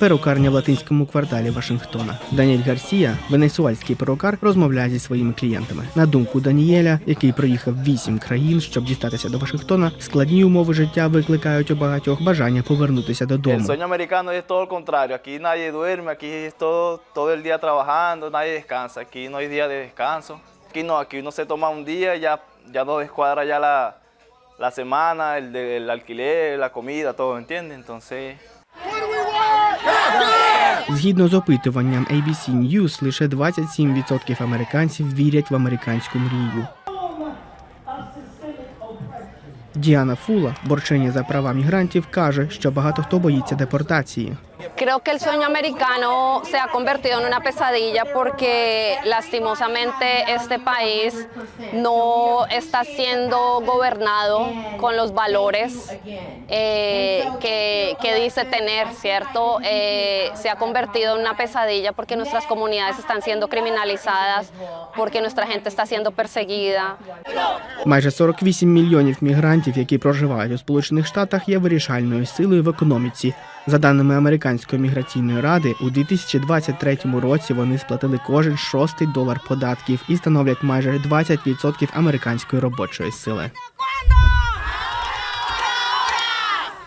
Перукарня в латинському кварталі Вашингтона. Даніель Гарсія, венесуальський перукар, розмовляє зі своїми клієнтами. На думку Даніеля, який проїхав вісім країн, щоб дістатися до Вашингтона, складні умови життя викликають у багатьох бажання повернутися додому. sueño americano es todo lo contrario. Aquí nadie duerme, aquí es todo, todo el día trabajando, nadie descansa. Aquí no hay día de descanso. Aquí no, aquí uno se toma un día ya, ya no descuadra ya la, la semana, el, el alquiler, la comida, todo, ¿entiendes? Entonces, Згідно з опитуванням ABC News, лише 27% американців вірять в американську мрію. Діана Фула, борчиня за права мігрантів, каже, що багато хто боїться депортації. Creo que el sueño americano se ha convertido en una pesadilla porque lastimosamente este país no está siendo gobernado con los valores eh, que, que dice tener, ¿cierto? Eh, se ha convertido en una pesadilla porque nuestras comunidades están siendo criminalizadas, porque nuestra gente está siendo perseguida. Майже 48 мільйонів мігрантів, які проживають у Сполучених Штатах, є вирішальною силою в економіці. За даними Американської міграційної ради, у 2023 році вони сплатили кожен шостий долар податків і становлять майже 20% американської робочої сили.